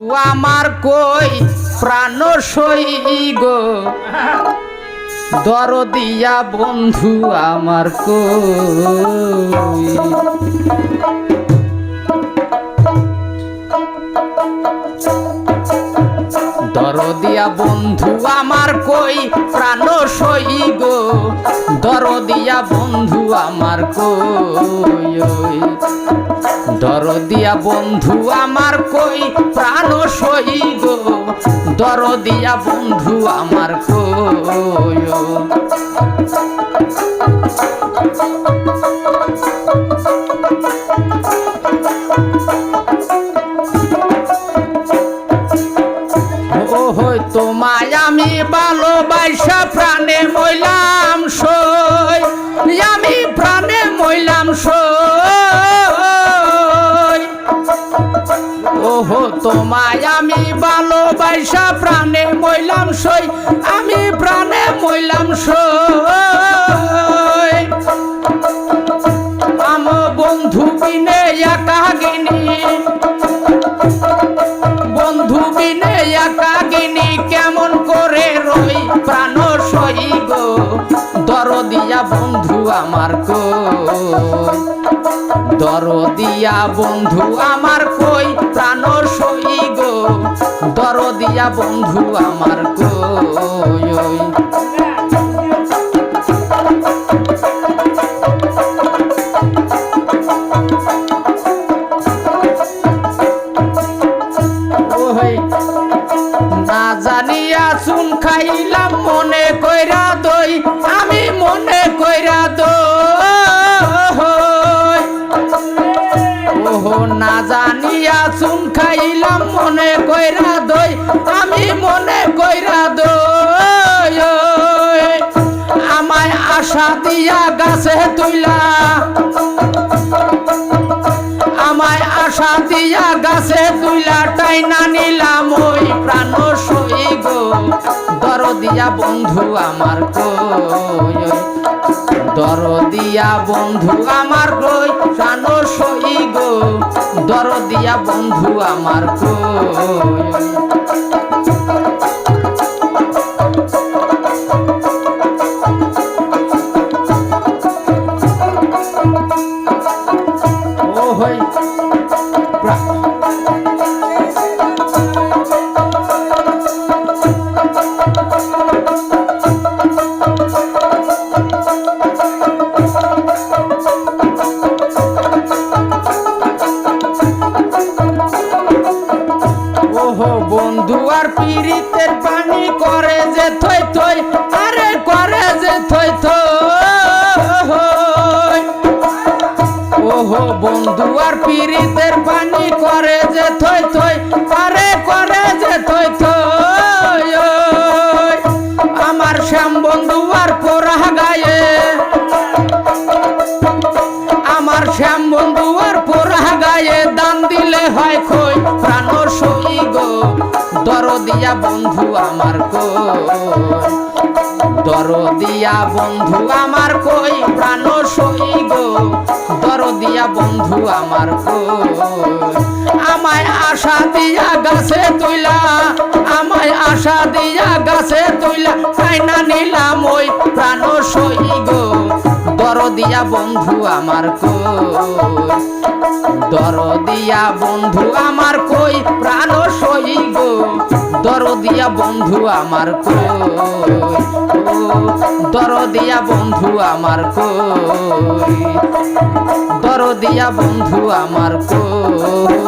আমার কই প্রাণ সই গো। দরদিয়া বন্ধু আমার কই। দরদিয়া বন্ধু আমার কই প্রাণ সই গো দরদিয়া বন্ধু আমার কই। দরদিয়া বন্ধু আমার কই প্রাণ সই গো দরদিয়া বন্ধু আমার কই ও। ও আমি ভালোবাসা প্রাণে মইলাম সই। আমি প্রাণে মইলাম সই। ওহো, তোমায় আমি ভালোবাসা প্রাণে মইলাম সই। প্রাণ সই গো দরদিয়া বন্ধু আমার কই? দরদিয়া বন্ধু আমার কই প্রাণ সই গো দরদিয়া বন্ধু আমার কই? না জানিয়া চুন খাইলাম মনে কইরা দই, আমি মনে কইরা দই আমায় আশা দিয়া গাছে তুইলা। আমায় আশা দিয়া গাছে তুইলা, টাইনা নিলাম ওই প্রাণ সই গো দরদিয়া বন্ধু আমার কই দরদিয়া বন্ধু আমার কই? প্রাণ সই গো দরদিয়া বন্ধু আমার কই? আর পীড়িতের পানি করে যে থই থই, আরে করে যে থই থই। ওহো বন্ধু, আর পীড়িতের পানি করে যে থই থই, আরে করে যে থই থই। আমার শ্যাম বন্ধু, আর পোড়া গায়ে। আমার শ্যাম বন্ধু দরদিয়া বন্ধু আমার কই? দরদিয়া বন্ধু আমার কই? প্রাণ সই গো। দরদিয়া বন্ধু আমার কই? আমায় আশা দিয়া গাছে তুইলা, আমায় আশা দিয়া গাছে তুইলা, কাইনা নিলাম ওই প্রাণ সই গো। দরদিয়া বন্ধু আমার কই? দরদিয়া বন্ধু আমার কই? প্রাণ সই দরদিয়া বন্ধু আমার কো দরদিয়া বন্ধু আমার কো দরদিয়া বন্ধু আমার কই?